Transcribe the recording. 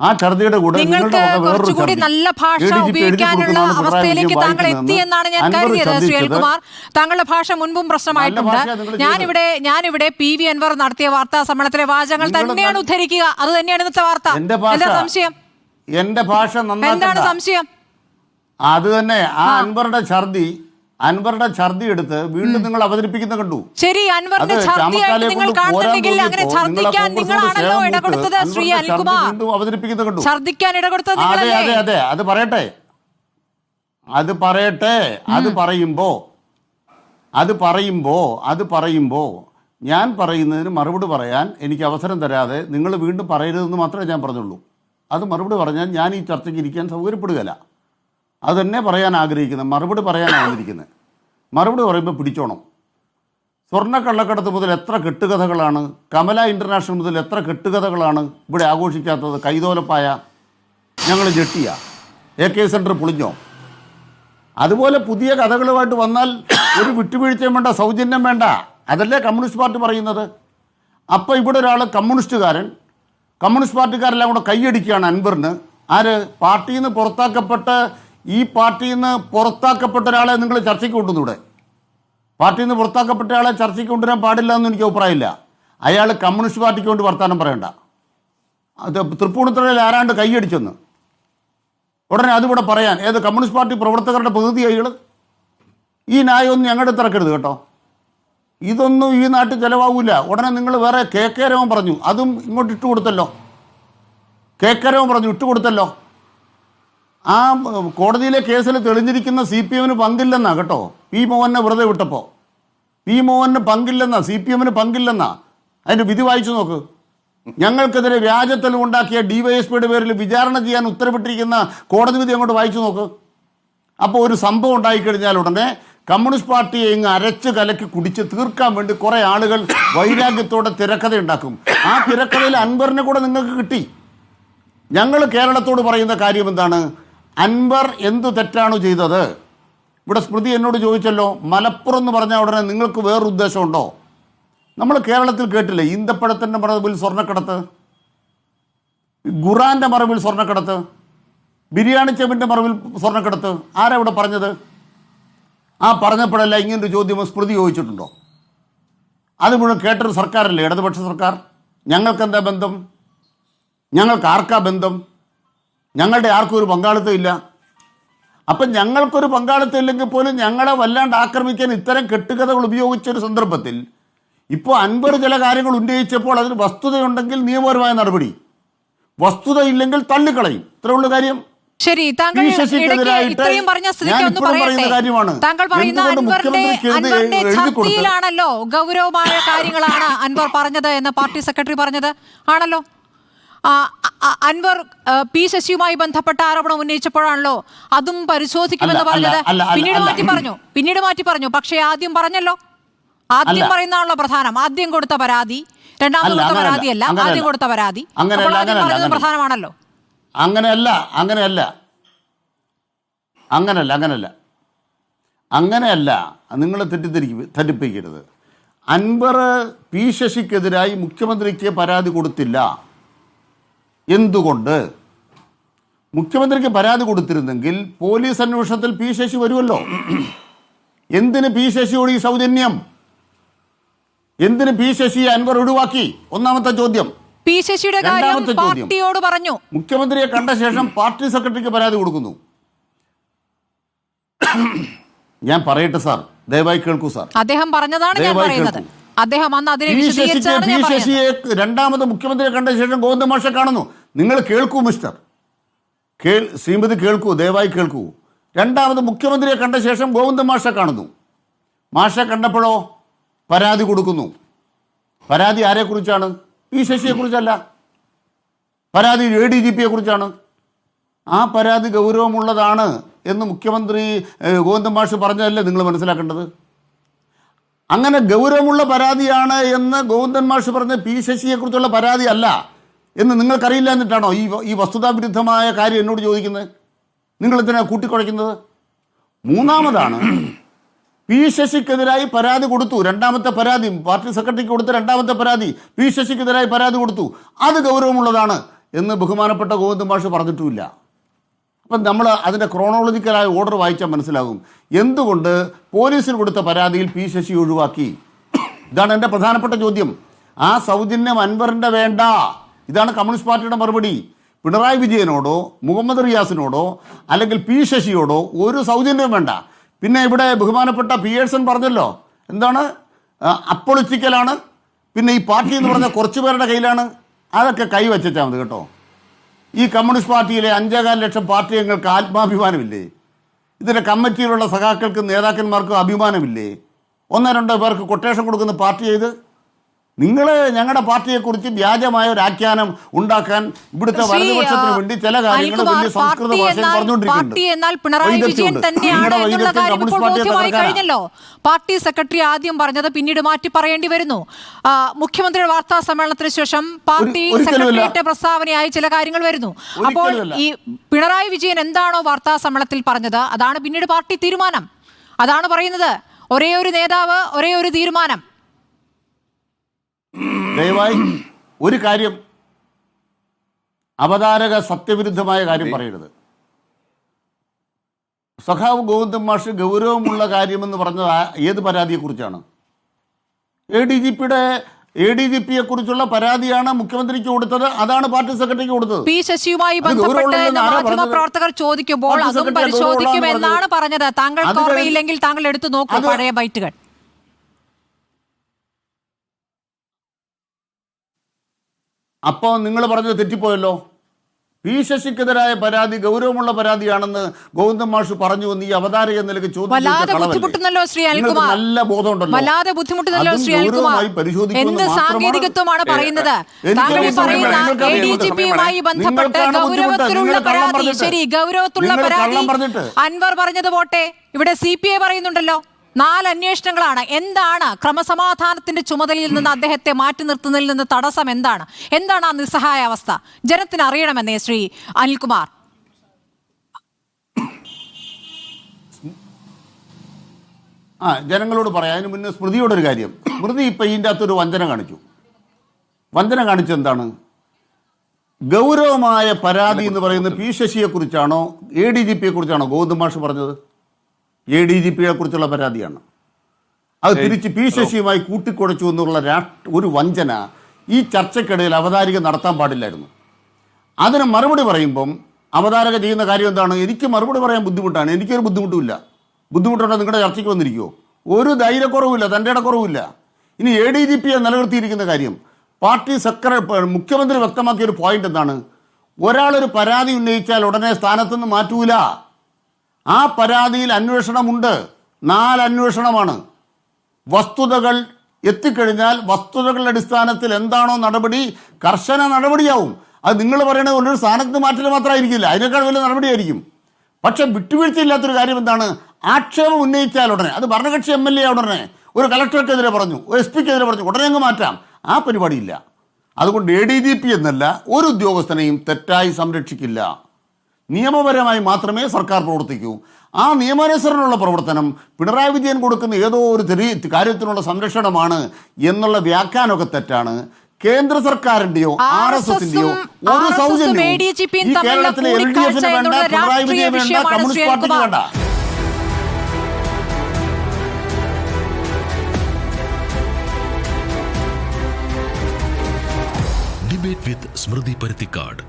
ആ ഛർദിയുടെ കൂടെ നിങ്ങൾക്ക് കുറച്ചുകൂടി നല്ല ഭാഷ ഉപയോഗിക്കാനുള്ള അവസ്ഥയിലേക്ക് താങ്കൾ എത്തി എന്നാണ് ഞാൻ കരുതിയത് ശ്രീ അനിൽകുമാർ താങ്കളുടെ ഭാഷ മുൻപും പ്രശ്നമായിട്ടുണ്ട്. ഞാനിവിടെ ഞാനിവിടെ പി വി അൻവർ നടത്തിയ വാർത്താ സമ്മേളനത്തിലെ വാചകങ്ങൾ തന്നെയാണ് ഉദ്ധരിക്കുക. അത് തന്നെയാണ് ഇന്നത്തെ വാർത്ത. എന്താ സംശയം? എന്റെ ഭാഷ എന്താണ് സംശയം? അത് തന്നെ ആ. അൻവറുടെ ഛർദി അൻവറുടെ ഛർദി എടുത്ത് വീണ്ടും നിങ്ങൾ അവതരിപ്പിക്കുന്ന കണ്ടു. ശരി അൻവറിന്റെ അത് അവതരിപ്പിക്കുന്ന കണ്ടു. അതെ അതെ അത് പറയട്ടെ. അത് പറയട്ടെ അത് പറയുമ്പോ അത് പറയുമ്പോ അത് പറയുമ്പോ ഞാൻ പറയുന്നതിന് മറുപടി പറയാൻ എനിക്ക് അവസരം തരാതെ നിങ്ങൾ വീണ്ടും പറയരുതെന്ന് മാത്രമേ ഞാൻ പറഞ്ഞുള്ളൂ. അത് മറുപടി പറഞ്ഞാൽ ഞാൻ ഈ ചർച്ചയ്ക്ക് ഇരിക്കാൻ സൗകര്യപ്പെടുകയില്ല. അത് തന്നെ പറയാൻ ആഗ്രഹിക്കുന്നത് മറുപടി പറയാനാണ് വന്നിരിക്കുന്നത് മറുപടി പറയുമ്പോൾ പിടിച്ചോണം. സ്വർണ കള്ളക്കടത്ത് മുതൽ എത്ര കെട്ടുകഥകളാണ് കമല ഇന്റർനാഷണൽ മുതൽ എത്ര കെട്ടുകഥകളാണ് ഇവിടെ ആഘോഷിക്കാത്തത് കൈതോലപ്പായ ഞങ്ങൾ ജെട്ടിയ എ കെ സെന്റർ പൊളിഞ്ഞോ? അതുപോലെ പുതിയ കഥകളുമായിട്ട് വന്നാൽ ഒരു വിട്ടുവീഴ്ചയും വേണ്ട സൗജന്യം വേണ്ട. അതല്ലേ കമ്മ്യൂണിസ്റ്റ് പാർട്ടി പറയുന്നത്? അപ്പോൾ ഇവിടെ ഒരാൾ കമ്മ്യൂണിസ്റ്റുകാരൻ കമ്മ്യൂണിസ്റ്റ് പാർട്ടിക്കാരെല്ലാം കൂടെ കൈയടിക്കുകയാണ് അൻവറിന്. ആര്? പാർട്ടിയിൽ നിന്ന് പുറത്താക്കപ്പെട്ട് ഈ പാർട്ടിയിൽ നിന്ന് പുറത്താക്കപ്പെട്ട ഒരാളെ നിങ്ങൾ ചർച്ചയ്ക്ക് കൊണ്ടുവന്നൂടെ? പാർട്ടിയിൽ നിന്ന് പുറത്താക്കപ്പെട്ട ആളെ ചർച്ചയ്ക്ക് കൊണ്ടുവരാൻ പാടില്ല എന്ന് എനിക്ക് അഭിപ്രായമില്ല. അയാൾ കമ്മ്യൂണിസ്റ്റ് പാർട്ടിക്ക് വേണ്ടി വർത്താനം പറയണ്ട. അത് തൃപ്പൂണിത്തുറയിൽ ആരാണ്ട് കൈയടിച്ചെന്ന്. ഉടനെ അതിവിടെ പറയാൻ ഏത് കമ്മ്യൂണിസ്റ്റ് പാർട്ടി പ്രവർത്തകരുടെ പ്രതിനിധികൾ ഈ ന്യായമൊന്നും ഞങ്ങളുടെ തിറക്കരുത് കേട്ടോ. ഇതൊന്നും ഈ നാട്ടിൽ ചിലവാകില്ല ഉടനെ നിങ്ങൾ വേറെ കെ പറഞ്ഞു അതും ഇങ്ങോട്ട് ഇട്ട് കൊടുത്തല്ലോ പറഞ്ഞു ഇട്ട് കൊടുത്തല്ലോ ആ കോടതിയിലെ കേസിൽ തെളിഞ്ഞിരിക്കുന്ന സി പി എമ്മിന് പങ്കില്ലെന്നാ കേട്ടോ. പി മോഹനെ വെറുതെ വിട്ടപ്പോൾ പി മോഹന് പങ്കില്ലെന്നാ സി പി എമ്മിന് പങ്കില്ലെന്നാ. അതിന്റെ വിധി വായിച്ചു നോക്ക്. ഞങ്ങൾക്കെതിരെ വ്യാജത്തിൽ ഉണ്ടാക്കിയ ഡിവൈഎസ്പിയുടെ പേരിൽ വിചാരണ ചെയ്യാൻ ഉത്തരവിട്ടിരിക്കുന്ന കോടതി വിധി അങ്ങോട്ട് വായിച്ചു നോക്ക്. അപ്പോൾ ഒരു സംഭവം ഉണ്ടായിക്കഴിഞ്ഞാൽ ഉടനെ കമ്മ്യൂണിസ്റ്റ് പാർട്ടിയെ ഇങ്ങ് അരച്ച് കലക്കി കുടിച്ച് തീർക്കാൻ വേണ്ടി കുറേ ആളുകൾ വൈരാഗ്യത്തോടെ തിരക്കഥ ഉണ്ടാക്കും. ആ തിരക്കഥയിൽ അൻവറിനെ കൂടെ നിങ്ങൾക്ക് കിട്ടി. ഞങ്ങൾ കേരളത്തോട് പറയുന്ന കാര്യം എന്താണ്? അൻവർ എന്തു തെറ്റാണ് ചെയ്തത്? ഇവിടെ സ്മൃതി എന്നോട് ചോദിച്ചല്ലോ മലപ്പുറം എന്ന് പറഞ്ഞാൽ ഉടനെ നിങ്ങൾക്ക് വേറൊരു ഉദ്ദേശമുണ്ടോ? നമ്മൾ കേരളത്തിൽ കേട്ടില്ലേ ഈന്തപ്പഴത്തിന്റെ മറവിൽ സ്വർണക്കടത്ത്? ഖുറാന്റെ മറവിൽ സ്വർണക്കടത്ത്? ബിരിയാണി ചെമ്പിന്റെ മറവിൽ സ്വർണക്കടത്ത്? ആരാ ഇവിടെ പറഞ്ഞത്? ആ പറഞ്ഞപ്പോഴല്ല ഇങ്ങനൊരു ചോദ്യം സ്മൃതി ചോദിച്ചിട്ടുണ്ടോ? അത് മുഴുവൻ കേട്ടൊരു സർക്കാരല്ലേ ഇടതുപക്ഷ സർക്കാർ? ഞങ്ങൾക്കെന്താ ബന്ധം? ഞങ്ങൾക്ക് ആർക്കാ ബന്ധം? ഞങ്ങളുടെ ആർക്കും ഒരു പങ്കാളിത്തം ഇല്ല. അപ്പം ഞങ്ങൾക്കൊരു പങ്കാളിത്തം ഇല്ലെങ്കിൽ പോലും ഞങ്ങളെ വല്ലാണ്ട് ആക്രമിക്കാൻ ഇത്തരം കെട്ടുകഥകൾ ഉപയോഗിച്ച ഒരു സന്ദർഭത്തിൽ ഇപ്പോൾ അൻപത് ചില കാര്യങ്ങൾ ഉന്നയിച്ചപ്പോൾ അതിന് വസ്തുതയുണ്ടെങ്കിൽ നിയമപരമായ നടപടി. വസ്തുത ഇല്ലെങ്കിൽ തള്ളിക്കളയും. ഇത്രയുള്ള കാര്യം. ശരി താങ്കൾ ഇത്രയും പറഞ്ഞ സ്ഥിതിക്ക് ഒന്ന് പറയട്ടെ. താങ്കൾ പറയുന്ന അൻവറിന്റെ അൻവറിന്റെ ഛർദിയിലാണല്ലോ ഗൗരവമായ കാര്യങ്ങളാണ് അൻവർ പറഞ്ഞത് എന്ന് പാർട്ടി സെക്രട്ടറി പറഞ്ഞത്. ആണല്ലോ? അൻവർ പി ശശിയുമായി ബന്ധപ്പെട്ട ആരോപണം ഉന്നയിച്ചപ്പോഴാണല്ലോ അതും പരിശോധിക്കുമെന്ന് പറഞ്ഞത്. പിന്നീട് മാറ്റി പറഞ്ഞു. പിന്നീട് മാറ്റി പറഞ്ഞു. പക്ഷേ ആദ്യം പറഞ്ഞല്ലോ. ആദ്യം. പറയുന്നതാണല്ലോ പ്രധാനം. ആദ്യം കൊടുത്ത പരാതി. രണ്ടാമത് കൊടുത്ത പരാതിയല്ല. ആദ്യം. കൊടുത്ത പരാതി. അങ്ങനെയല്ല, അങ്ങനെയല്ല, പ്രധാനമാണല്ലോ. അങ്ങനെയല്ല അങ്ങനെയല്ല. അങ്ങനല്ല അങ്ങനല്ല. അങ്ങനെയല്ല. നിങ്ങൾ തെറ്റിദ്ധരിക്കും തെറ്റിപ്പിക്കരുത് അൻവർ പി ശശിക്കെതിരായി മുഖ്യമന്ത്രിക്ക് പരാതി കൊടുത്തില്ല. എന്തുകൊണ്ട്? മുഖ്യമന്ത്രിക്ക് പരാതി കൊടുത്തിരുന്നെങ്കിൽ പോലീസ് അന്വേഷണത്തിൽ പി ശശി വരുമല്ലോ. എന്തിന് പി ശശിയോട് ഈ സൗജന്യം? എന്തിന് പി ശശി അൻവർ ഒഴിവാക്കി? ഒന്നാമത്തെ ചോദ്യം. പി ശശിയുടെ കാര്യം പാർട്ടിയോട് പറഞ്ഞു. മുഖ്യമന്ത്രിയെ കണ്ട ശേഷം പാർട്ടി സെക്രട്ടറിക്ക് പരാതി കൊടുക്കുന്നു. ഞാൻ പറയട്ടെ സാർ. ദയവായി കേൾക്കൂ സാർ. അദ്ദേഹം പറഞ്ഞതാണ് ഞാൻ പറയുന്നത്. അദ്ദേഹം അന്ന് അതിനെ ശശിക്ക് ശശിയെ രണ്ടാമത് മുഖ്യമന്ത്രിയെ കണ്ട ശേഷം ഗോവിന്ദ മാഷെ കാണുന്നു. നിങ്ങൾ കേൾക്കൂ മിസ്റ്റർ. കേൾ ശ്രീമതി കേൾക്കൂ ദയവായി കേൾക്കൂ. രണ്ടാമത് മുഖ്യമന്ത്രിയെ കണ്ട ശേഷം ഗോവിന്ദ മാഷെ കാണുന്നു. മാഷെ കണ്ടപ്പോഴോ പരാതി കൊടുക്കുന്നു. പരാതി ആരെക്കുറിച്ചാണ്? പി ശശിയെക്കുറിച്ചല്ല. പരാതി എ ഡി ജി പിയെ കുറിച്ചാണ് ആ പരാതി ഗൗരവമുള്ളതാണ് എന്ന് മുഖ്യമന്ത്രി ഗോവിന്ദൻ മാഷ് പറഞ്ഞതല്ലേ നിങ്ങൾ മനസ്സിലാക്കേണ്ടത്? അങ്ങനെ ഗൗരവമുള്ള പരാതിയാണ് എന്ന് ഗോവിന്ദൻ മാഷ് പറഞ്ഞ പി ശശിയെക്കുറിച്ചുള്ള പരാതി അല്ല എന്ന് നിങ്ങൾക്കറിയില്ല എന്നിട്ടാണോ ഈ ഈ വസ്തുതാവിരുദ്ധമായ കാര്യം എന്നോട് ചോദിക്കുന്നത്? നിങ്ങൾ എന്തിനാ കൂട്ടിക്കുഴയ്ക്കുന്നത്? മൂന്നാമതാണ് പി ശശിക്കെതിരായി പരാതി കൊടുത്തു. രണ്ടാമത്തെ പരാതി പാർട്ടി സെക്രട്ടറിക്ക് കൊടുത്ത രണ്ടാമത്തെ പരാതി പി ശശിക്കെതിരായി പരാതി കൊടുത്തു. അത് ഗൗരവമുള്ളതാണ് എന്ന് ബഹുമാനപ്പെട്ട ഗോവിന്ദൻ മാഷ് പറഞ്ഞിട്ടുമില്ല. അപ്പം നമ്മൾ അതിന്റെ ക്രോണോളജിക്കലായ ഓർഡർ വായിച്ചാൽ മനസ്സിലാകും. എന്തുകൊണ്ട് പോലീസിന് കൊടുത്ത പരാതിയിൽ പി ശശി ഒഴിവാക്കി? ഇതാണ് എന്റെ പ്രധാനപ്പെട്ട ചോദ്യം. ആ സൗജന്യം അൻവറിന്റെ വേണ്ട. ഇതാണ് കമ്മ്യൂണിസ്റ്റ് പാർട്ടിയുടെ മറുപടി. പിണറായി വിജയനോടോ മുഹമ്മദ് റിയാസിനോടോ അല്ലെങ്കിൽ പി ശശിയോടോ ഒരു സൗജന്യവും വേണ്ട. പിന്നെ ഇവിടെ ബഹുമാനപ്പെട്ട പി എഴ്സൺ പറഞ്ഞല്ലോ. എന്താണ്? അപ്പൊളിറ്റിക്കലാണ്. പിന്നെ ഈ പാർട്ടി എന്ന് പറഞ്ഞ കുറച്ച് പേരുടെ കയ്യിലാണ്. അതൊക്കെ കൈവച്ചാൽ മതി കേട്ടോ. ഈ കമ്മ്യൂണിസ്റ്റ് പാർട്ടിയിലെ അഞ്ചേകാൽ ലക്ഷം പാർട്ടി അംഗങ്ങൾക്ക് ആത്മാഭിമാനമില്ലേ? ഇതിന്റെ കമ്മിറ്റിയിലുള്ള സഖാക്കൾക്കും നേതാക്കന്മാർക്കും അഭിമാനമില്ലേ? ഒന്നോ രണ്ടോ പേർക്ക് കൊട്ടേഷൻ കൊടുക്കുന്ന പാർട്ടി ചെയ്ത് നിങ്ങൾ ഞങ്ങളുടെ പാർട്ടിയെക്കുറിച്ച് വ്യാജമായ ഒരു ആഖ്യാനം ഉണ്ടാക്കാൻ ഇവിടുത്തെ വലതുപക്ഷത്തിന് വേണ്ടി ചില കാര്യങ്ങൾ വലിയ സംസ്കൃത ഭാഷയിൽ പറഞ്ഞുകൊണ്ടിരിക്കുന്നുണ്ട്. പാർട്ടി സെക്രട്ടറി ആദ്യം പറഞ്ഞത് പിന്നീട് മാറ്റി പറയേണ്ടി വരുന്നു. മുഖ്യമന്ത്രിയുടെ വാർത്താ സമ്മേളനത്തിന് ശേഷം പാർട്ടി സെക്രട്ടേറിയറ്റ് പ്രസ്താവനയായി ചില കാര്യങ്ങൾ വരുന്നു. അപ്പോൾ ഈ പിണറായി വിജയൻ എന്താണോ വാർത്താ സമ്മേളനത്തിൽ പറഞ്ഞത് അതാണ് പിന്നീട് പാർട്ടി തീരുമാനം. അതാണ് പറയുന്നത്. ഒരേ ഒരു നേതാവ് ഒരേ ഒരു തീരുമാനം. ദയവായി ഒരു കാര്യം അവതാരക സത്യവിരുദ്ധമായ കാര്യം പറയരുത്. സഖാവ് ഗോവിന്ദൻ മാഷ് ഗൗരവമുള്ള കാര്യമെന്ന് പറഞ്ഞത് ഏത് പരാതിയെക്കുറിച്ചാണ്? എ ഡി ജി പിയുടെ എ ഡി ജി പിയെ കുറിച്ചുള്ള പരാതിയാണ് മുഖ്യമന്ത്രിക്ക് കൊടുത്തത് അതാണ് പാർട്ടി സെക്രട്ടറിക്ക് കൊടുത്തത്. പി ശശിയുമായി ബന്ധപ്പെട്ട് മാധ്യമ പ്രവർത്തകർ ചോദിക്കുമ്പോൾ അതും സെക്രട്ടറി പരിശോധിക്കും എന്നാണ് പറഞ്ഞത്. താങ്കൾ ഓർമ്മയില്ലെങ്കിൽ താങ്കൾ എടുത്തു നോക്കൂ പഴയ ബൈറ്റുകൾ. അപ്പോൾ നിങ്ങൾ പറഞ്ഞത് തെറ്റിപ്പോയല്ലോ? പി ശശിക്കെതിരായ പരാതി ഗൗരവമുള്ള പരാതിയാണെന്ന് ഗോവിന്ദൻ മാഷ് പറഞ്ഞു എന്ന് ഈ അവതാരക നിലയ്ക്ക് ചോദിച്ചു നല്ല ബോധമുണ്ടല്ലോ. വല്ലാതെ ബുദ്ധിമുട്ടുന്നല്ലോ ശ്രീ അനിൽകുമാർ. എന്ത് സാങ്കേതികത്വമാണ് പറയുന്നത്? താങ്കൾ ഈ അറിയാം, പറയുന്ന നിങ്ങൾക്ക് എ ഡി ജി പിയുമായി ബന്ധപ്പെട്ട് ഗൗരവത്തിലുള്ള പരാതി. ശരി ഗൗരവത്തിലുള്ള പരാതി. അൻവർ പറഞ്ഞത് പോട്ടെ. ഇവിടെ സി പി ഐ പറയുന്നുണ്ടല്ലോ. നാല് അന്വേഷണങ്ങളാണ്. എന്താണ് ക്രമസമാധാനത്തിന്റെ ചുമതലയിൽ നിന്ന് അദ്ദേഹത്തെ മാറ്റി നിർത്തുന്നതിൽ നിന്ന് തടസ്സം എന്താണ്? എന്താണ് ആ നിസ്സഹായ അവസ്ഥ? ജനത്തിന് അറിയണമെന്നേ ശ്രീ അനിൽകുമാർ. ആ ജനങ്ങളോട് പറയാം. അതിന് മുന്നേ സ്മൃതിയോടൊരു കാര്യം. സ്മൃതി ഇപ്പം ഇതിന്റെ അകത്തൊരു വഞ്ചന കാണിച്ചു. വഞ്ചന കാണിച്ചെന്താണ് ഗൗരവമായ പരാതി എന്ന് പറയുന്നത് പി ശശിയെ കുറിച്ചാണോ എ ഡി ജി പിയെ കുറിച്ചാണോ ഗോവിന്ദ മാഷ് പറഞ്ഞത്? എ ഡി ജി പിയെ കുറിച്ചുള്ള പരാതിയാണ്. അത് തിരിച്ച് പി ശശിയുമായി കൂട്ടിക്കുടച്ചു എന്നുള്ള ഒരു വഞ്ചന ഈ ചർച്ചയ്ക്കിടയിൽ അവതാരിക നടത്താൻ പാടില്ലായിരുന്നു. അതിന് മറുപടി പറയുമ്പം അവതാരക ചെയ്യുന്ന കാര്യം എന്താണ്? എനിക്ക് മറുപടി പറയാൻ ബുദ്ധിമുട്ടാണ്. എനിക്കൊരു ബുദ്ധിമുട്ടുമില്ല. ബുദ്ധിമുട്ടുണ്ടോ? നിങ്ങളുടെ ചർച്ചയ്ക്ക് വന്നിരിക്കുമോ ഒരു ധൈര്യക്കുറവുമില്ല. തന്റെ ഇടക്കുറവില്ല ഇനി എ ഡി ജി പിയെ നിലനിർത്തിയിരിക്കുന്ന കാര്യം പാർട്ടി സെക്രട്ടറി മുഖ്യമന്ത്രി വ്യക്തമാക്കിയ ഒരു പോയിന്റ് എന്താണ്? ഒരാളൊരു പരാതി ഉന്നയിച്ചാൽ ഉടനെ സ്ഥാനത്തുനിന്ന് മാറ്റൂല. ആ പരാതിയിൽ അന്വേഷണമുണ്ട്. നാല് അന്വേഷണമാണ്. വസ്തുതകൾ എത്തിക്കഴിഞ്ഞാൽ വസ്തുതകളുടെ അടിസ്ഥാനത്തിൽ എന്താണോ നടപടി കർശന നടപടിയാവും. അത് നിങ്ങൾ പറയുന്നത് ഒരു സ്ഥാനത്ത് മാറ്റൽ മാത്രമായിരിക്കില്ല. അതിനേക്കാൾ വലിയ നടപടിയായിരിക്കും. പക്ഷെ വിട്ടുവീഴ്ചയില്ലാത്തൊരു കാര്യം എന്താണ്? ആക്ഷേപം ഉന്നയിച്ചാൽ ഉടനെ അത് ഭരണകക്ഷി എം എൽ എ ഉടനെ ഒരു കളക്ടർക്കെതിരെ പറഞ്ഞു ഒരു എസ് പിക്കെതിരെ പറഞ്ഞു ഉടനെ അങ്ങ് മാറ്റാം. ആ പരിപാടിയില്ല. അതുകൊണ്ട് എ ഡി ജി പി എന്നല്ല ഒരു ഉദ്യോഗസ്ഥനെയും തെറ്റായി സംരക്ഷിക്കില്ല. നിയമപരമായി മാത്രമേ സർക്കാർ പ്രവർത്തിക്കൂ. ആ നിയമാനുസരണമുള്ള പ്രവർത്തനം പിണറായി വിജയൻ കൊടുക്കുന്ന ഏതോ ഒരു തെരി കാര്യത്തിനുള്ള സംരക്ഷണമാണ് എന്നുള്ള വ്യാഖ്യാനമൊക്കെ തെറ്റാണ്. കേന്ദ്ര സർക്കാരിന്റെയോ ആർ എസ് എസിന്റെയോ ഒരു സൗജന്യവും ഈ കേരളത്തിലെ എൽ ഡി എഫിന് വേണ്ട പിണറായി വിജയൻ വേണ്ട കമ്മ്യൂണിസ്റ്റ് പാർട്ടിക്ക് വേണ്ട. ഡിബേറ്റ് വിത്ത് സ്മൃതി പരുത്തിക്കാട്